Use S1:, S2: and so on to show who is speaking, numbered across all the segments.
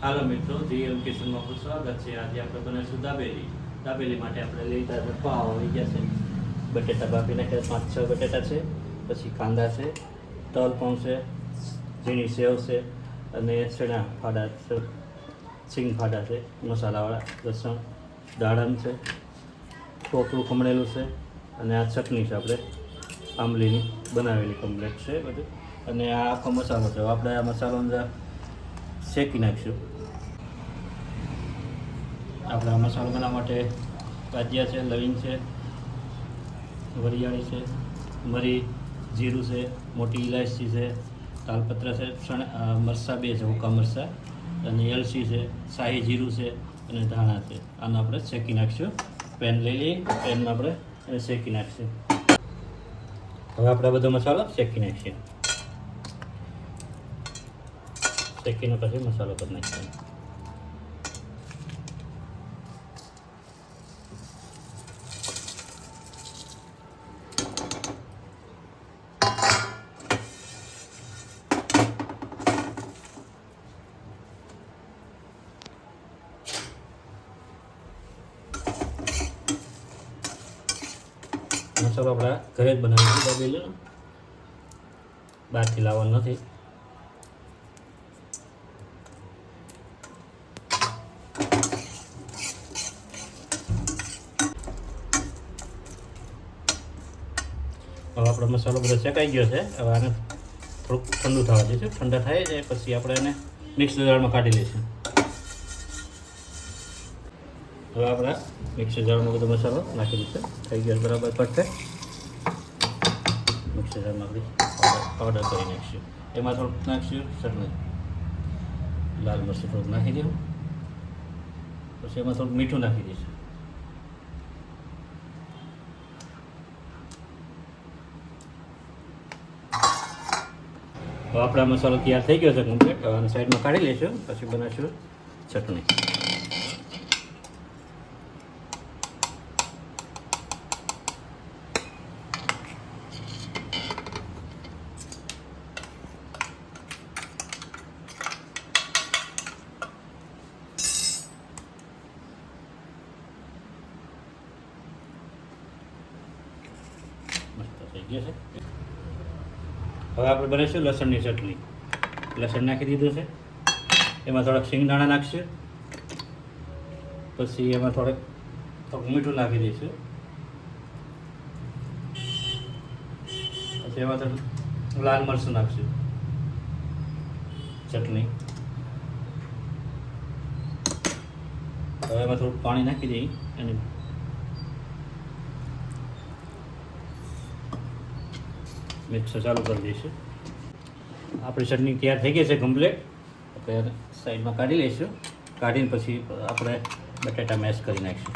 S1: હાલો મિત્રો જીએમ કિશનમાં આપણું સ્વાગત છે આજે આપણે બનાવીશું દાબેલી. દાબેલી માટે આપણે લીધા છે આવી ગયા છે. બટેટા બાફી નાખ્યા પાંચ, છ બટેટા છે, પછી કાંદા છે, તલ પણ છે, ઝીણી સેવ છે, અને ચણા ફાડા છે, સિંગ ફાડા છે, મસાલાવાળા, લસણ, દાડમ છે ટોપરું ખમણેલું છે, અને આ ચટણી છે આપણે આંબલીની બનાવેલી કમ્પ્લેટ છે બધું. અને આ આખો મસાલો છે. આપણે આ મસાલો અંદર શેકી નાખીશું. આપણે આ મસાલો બનાવવા માટે કાજિયા છે, લવિંગ છે, વરિયાળી છે, મરી, જીરું છે, મોટી ઇલાયચી છે તાલપત્ર છે મરચાં બે છે, હુકા મરચાં, અને એલચી છે, શાહી જીરું છે, અને ધાણા છે. આને આપણે શેકી નાખીશું. પેન લઈ લઈએ, પેનમાં આપણે શેકી નાખીશું. હવે આપણે બધો મસાલો શેકી નાખીએ. શેકીને પછી મસાલો કરી નાખીએ મસાલો આપણે ઘરે જ બનાવી દીધા પેલું બહારથી લાવવાનો નથી આપણો મસાલો બધો શેકાઈ ગયો છે. હવે આને થોડુંક ઠંડુ થવા દઈશું ઠંડા થાય છે, પછી આપણે એને મિક્સ જારમાં કાઢી લઈશું. હવે આપણે મિક્સર જારમાં બધો મસાલો નાખી દીધો થઈ ગયો બરાબર પડશે મિક્સર જારમાં આપણે પાવડર કરી નાખીશું. એમાં થોડુંક નાખીશું ચટણી લાલ મરચું થોડુંક નાખી દઉં પછી એમાં થોડુંક મીઠું નાખી દઈશું. હવે આપણા મસાલો તૈયાર થઈ ગયો છે કમ્પ્લીટ અને સાઈડમાં કાઢી લઈશું, પછી બનાવીશું ચટણી. થઈ ગયો છે. હવે આપણે બનાવીશું લસણની ચટણી. લસણ નાખી દીધું છે. એમાં થોડાક શિંગદાણા નાખશું. પછી એમાં થોડેક થોડુંક મીઠું નાખી દઈશું. પછી એમાં થોડું લાલ મરચું નાખશું. ચટણી. હવે એમાં થોડુંક પાણી નાખી દઈએ અને મિક્સર ચાલુ કરી દઈશું. આપણી ચટણી તૈયાર થઈ ગઈ છે કમ્પ્લીટ આપણે સાઈડમાં કાઢી લઈશું. કાઢીને પછી આપણે બટેટા મેશ કરી નાખીશું.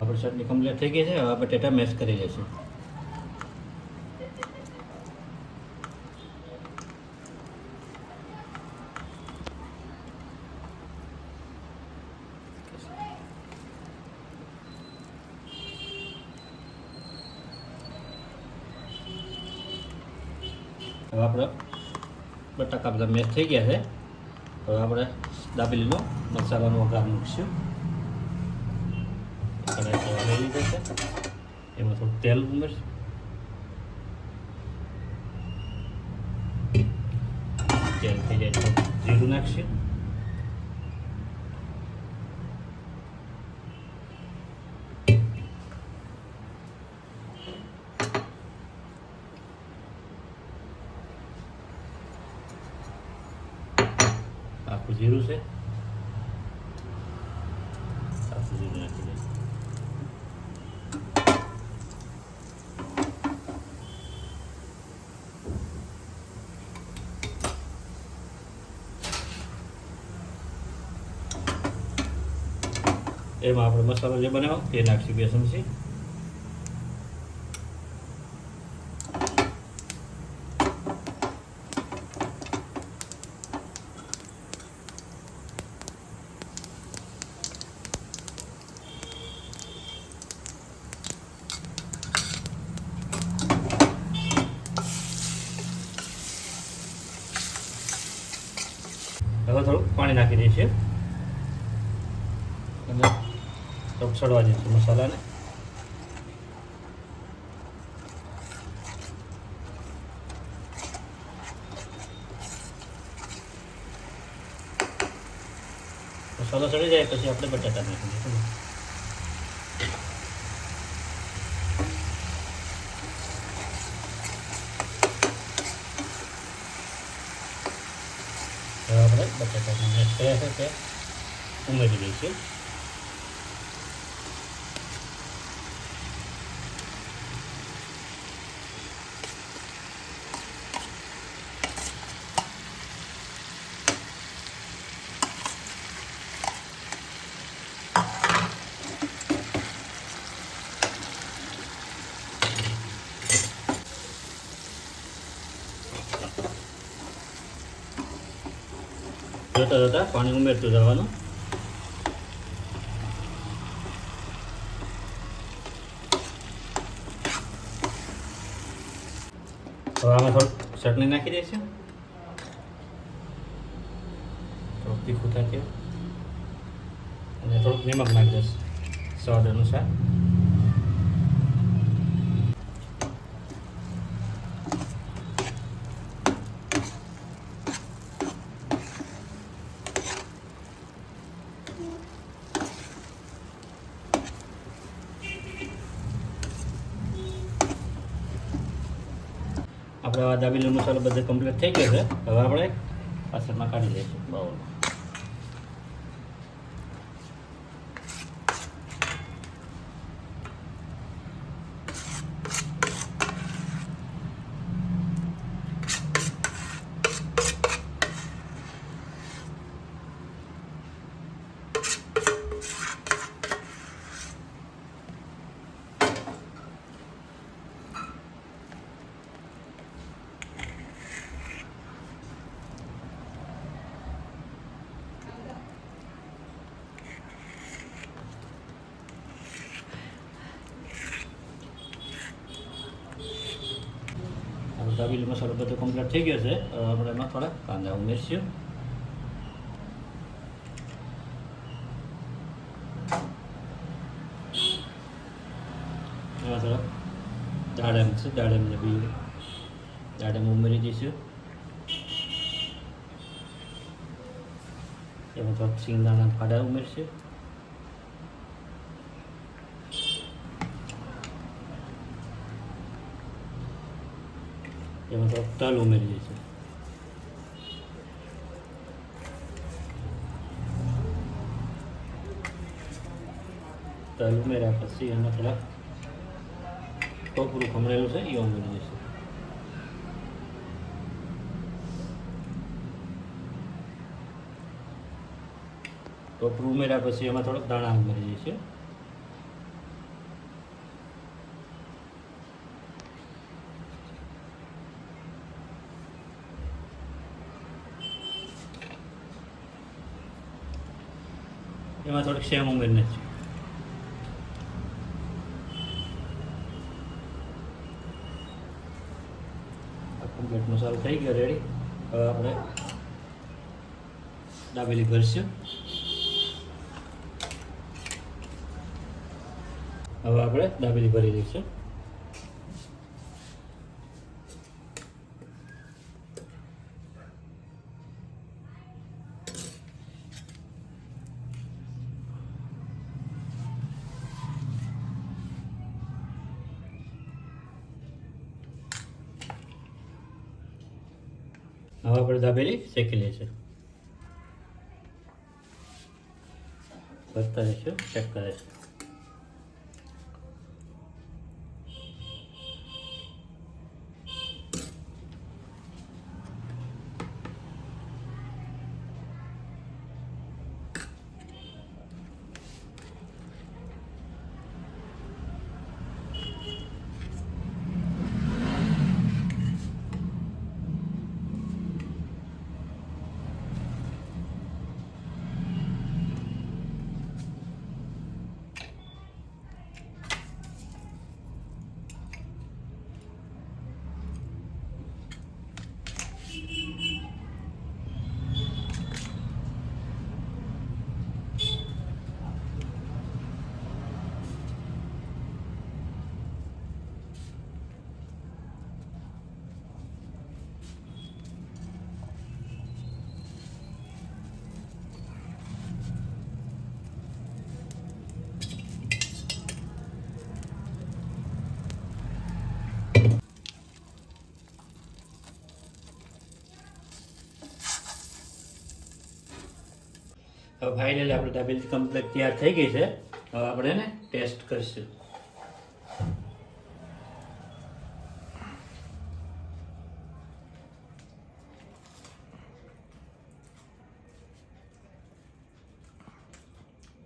S1: આપણી ચટણી કમ્પ્લીટ થઈ ગઈ છે. હવે બટેટા મેશ કરી લઈશું. હવે આપણે બટાકા બધા મેચ થઈ ગયા છે. હવે આપણે દાબેલીનો મસાલાનો વઘાર મૂકીશું. કડાઈ તો લઈ લીધો છે. એમાં થોડું તેલ ઉમેરશું. તેલ થઈ જાય તો જીરું નાખશું આખું જીરું છે એમાં આપણે મસાલો જે બનાવ્યો તે નાખશું બે ચમચી હવે થોડું પાણી નાખી દઈશું અને થોડુંક સડવા દઈશું મસાલાને. મસાલો સડી જાય પછી આપણે બટાટા નાખી દઈશું આપણે બટાટાને ઉમેરી દઈશું જોતા જોતા પાણી ઉમેરતું જવાનું. હવે આમાં થોડુંક ચટણી નાખી દઈશું. થોડુંક તીખું થાય અને થોડુંક નિમક નાખી દઈશ. સ્વાદ અનુસાર. આપણે આ દાબેલીનો મસાલો બધો કમ્પ્લીટ થઈ ગયો છે. હવે આપણે પાછળમાં કાઢી લઈશું. બાઉલમાં હવે દાબેલી મસાલો બધો કમ્પ્લીટ થઈ ગયો છે હવે આપણે એમાં થોડા કાંદા ઉમેરશું એમાં થોડા દાડમ છે દાડમને બી દાડમ ઉમેરી દઈશું એમાં થોડાક સિંગદાણા ફાડા ઉમેરશું એમાં થોડોક તલ ઉમેરી દઈશું તલ ઉમેર્યા પછી એમાં થોડાક ટોપરું ખમણેલું છે એ ઉમેરી દઈશું ટોપરું ઉમેર્યા પછી એમાં થોડોક દાણા ઉમેરી દઈશું એમાં થોડીક શેમ ઉમેરી નાખીશું આ કમ્પ્લીટ મસાલો થઈ ગયો રેડી હવે આપણે દાબેલી ભરશું. હવે આપણે દાબેલી ભરી દઈશું હવે પર દાબેલી શેકી લેશે કરતા રહેશું ચેક કરીશું ફાઇનલી આપણે દાબેલી કમ્પ્લીટ તૈયાર થઈ ગઈ છે. હવે આપણે એને ટેસ્ટ કરીશું.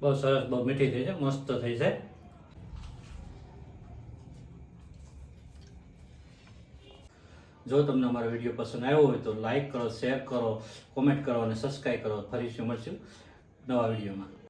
S1: બહુ સરસ, બહુ મીઠી થઈ છે, મસ્ત થઈ છે. જો તમને અમારો વીડિયો પસંદ આવ્યો હોય તો લાઈક કરો શેર કરો કોમેન્ટ કરો અને સબસ્ક્રાઈબ કરો. ફરીથી મળશું. નવા વિડીયોમાં.